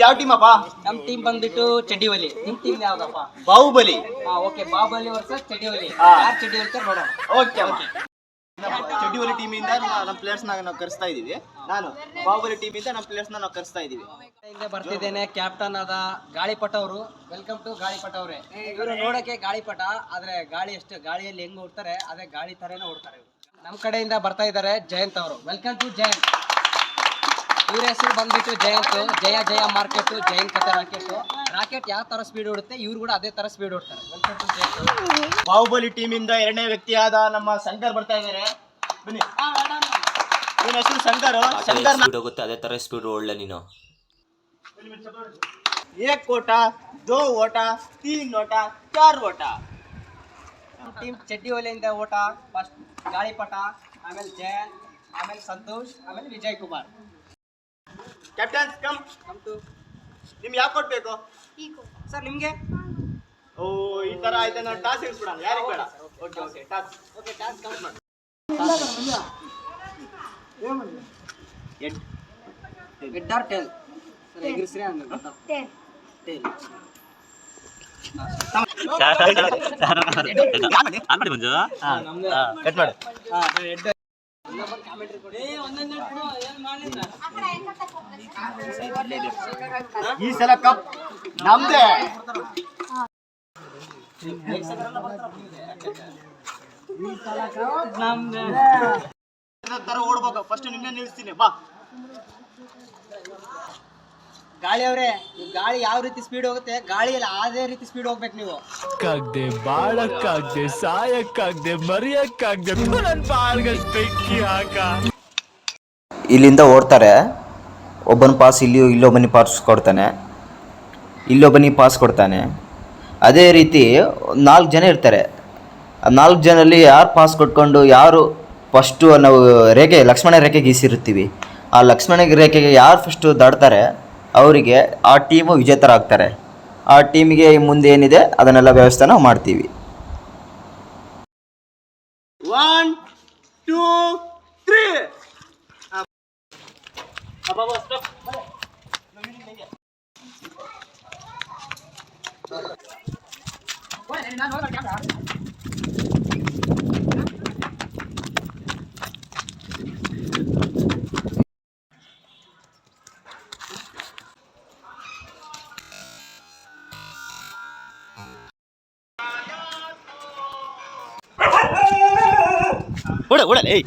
ಯಾವ ಟೀಮ್ ಅಪ್ಪ? ನಮ್ ಟೀಮ್ ಬಂದ್ಬಿಟ್ಟು ಚಡಿವಲಿ ನಿಮ್ ಟೀಮ್ ಯಾವ್ದಪ್ಪ? ಬಾಹುಬಲಿ. ಓಕೆ ಬಾಹುಬಲಿ ವರ್ಸಸ್ ಚಡಿವಲಿ. ಯಾರು ಹೊಲಿತಾರೆ ನೋಡೋಣ. ಓಕೆ ಚಡ್ಡಿವಲಿ ಟೀಮ್ ಇಂದ ನಮ್ಮ ಪ್ಲೇಯರ್ಸ್ ನಾವು ಕರೆಸ್ತಾ ಇದೀವಿ. ನಾನು ಬಾಹುಬಲಿ ಟೀಮ್ ಇಂದ ನಮ್ಮ ಪ್ಲೇಯರ್ಸ್ ನಾವು ಕರೆಸ್ತಾ ಇದೀವಿ. ಹಿಂದೆ ಬರ್ತಿದ್ದೇನೆ ಕ್ಯಾಪ್ಟನ್ ಆದ ಗಾಳಿಪಟ ಅವರು. ವೆಲ್ಕಮ್ ಟು ಗಾಳಿಪಟ ಅವರೇ. ಇವರು ನೋಡಕ್ಕೆ ಗಾಳಿಪಟ ಆದ್ರೆ ಗಾಳಿ ಎಷ್ಟು ಗಾಳಿಯಲ್ಲಿ ಹೆಂಗ್ ಓಡ್ತಾರೆ ಅದೇ ಗಾಳಿ ತರನೇ ಓಡ್ತಾರೆ ನಮ್ ಕಡೆಯಿಂದ ಬರ್ತಾ ಇದ್ದಾರೆ ಜಯಂತ್ ಅವರು. Welcome to Jayant. ಇವ್ರ ಹೆಸರು ಬಂದ್ಬಿಟ್ಟು ಜಯಂತ್ ಜಯ ಜಯ ಮಾರ್ಕೆಟ್ ಜಯಂತ್ ಕತೆ ರಾಕೆಟ್ ರಾಕೆಟ್ ಯಾವ ತರ ಸ್ಪೀಡ್ ಓಡುತ್ತೆ ಇವ್ರು ಕೂಡ ಅದೇ ತರ ಸ್ಪೀಡ್ ಓಡ್ತಾರೆ. ಬಾಹುಬಲಿ ಟೀಮ್ ಇಂದ ಎರಡನೇ ವ್ಯಕ್ತಿಯಾದ ನಮ್ಮ ಶಂಕರ್ ಬರ್ತಾ ಇದ್ದಾರೆ ಬನ್ನಿ. ಇವನ ಹೆಸರು ಶಂಕರ್? ಶಂಕರ್ ಸ್ಪೀಡ್ ಹೋಗುತ್ತೆ ಅದೇ ತರ ಸ್ಪೀಡ್ ಓಡಲೆ ನೀನು. ಏಕ್ ಓಟ ದೋ ಓಟ ತೀನ್ ಓಟ ಚಾರ್ ಓಟ. ಟೀಮ್ ಚಡ್ಡಿ ಒಲೆಯಿಂದ ಓಟ ಫಸ್ಟ್ ಗಾಳಿಪಟ ಆಮೇಲೆ ಜಯ ಆಮೇಲೆ ಸಂತೋಷ್ ಆಮೇಲೆ Vijay Kumar. Captains come come to ನಿಮ್ಗೆ ಯಾಕೆ ಕೊಡ್ಬೇಕು ಸರ್ ನಿಮಗೆ ಓ ಈ ತರ ಆಯ್ತಾ ನಾನು ಟಾಸ್ ಇಟ್ಬಿಡೋಣ ಯಾರಿಗೆ ಬೇಡ okay okay toss okay toss count ಮಾಡಿ ಹೆಡ್ ಆರ್ ಟೇಲ್ ಸರ್ ಎಗ್ರಿಸ್ರಿ ಟೇಲ್ ಕಟ್ ಮಾಡಿ ಈ ಸಲ ಕಪ್ ನಮ್ದೇ. ತರ ಓಡ್ಬೇಕು. ಫಸ್ಟ್ ನಿನ್ನೆ ನಿಲ್ಲಿಸ್ತೀನಿ ಬಾ. ಗಾಳಿ ಅವ್ರೆ ಗಾಳಿ ಯಾವ ರೀತಿ ಸ್ಪೀಡ್ ಹೋಗುತ್ತೆ? ಗಾಳಿಯಲ್ಲಿ ಅದೇ ರೀತಿ ಸ್ಪೀಡ್ ಹೋಗ್ಬೇಕು ನೀವು. ಕಾಗ್ದೆ ಬಾಳಕ್ಕಾಗ್ದೆ ಸಾಯಕ್ಕಾಗ್ದೆ ಮರಿಯಕ್ಕಾಗ್ದೆ ನನ್ ಬಾಳ್ಗೆ ಬೆಂಕಿ ಹಾಕ ಇಲ್ಲಿಂದ ಓಡ್ತಾರೆ. ಒಬ್ಬನ ಪಾಸ್ ಇಲ್ಲಿ ಇಲ್ಲೊಬ್ಬನಿ ಪಾಸ್ ಕೊಡ್ತಾನೆ. ಇಲ್ಲೊಬ್ಬನಿ ಪಾಸ್ ಕೊಡ್ತಾನೆ. ಅದೇ ರೀತಿ ನಾಲ್ಕು ಜನ ಇರ್ತಾರೆ. ಆ ನಾಲ್ಕು ಜನರಲ್ಲಿ ಯಾರು ಪಾಸ್ ಕೊಟ್ಕೊಂಡು ಯಾರು ಫಸ್ಟು ನಾವು ರೇಖೆ ಲಕ್ಷ್ಮಣ ರೇಖೆಗೆ ಗೀಸಿರ್ತೀವಿ ಆ ಲಕ್ಷ್ಮಣ ರೇಖೆಗೆ ಯಾರು ಫಸ್ಟು ದಾಟ್ತಾರೆ ಅವರಿಗೆ ಆ ಟೀಮು ವಿಜೇತರಾಗ್ತಾರೆ. ಆ ಟೀಮಿಗೆ ಮುಂದೆ ಏನಿದೆ, ಅದನ್ನೆಲ್ಲ ವ್ಯವಸ್ಥೆ ನಾವು ಮಾಡ್ತೀವಿ. ಒನ್ ಟೂ ತ್ರೀ ஓட ஓட ஏய்.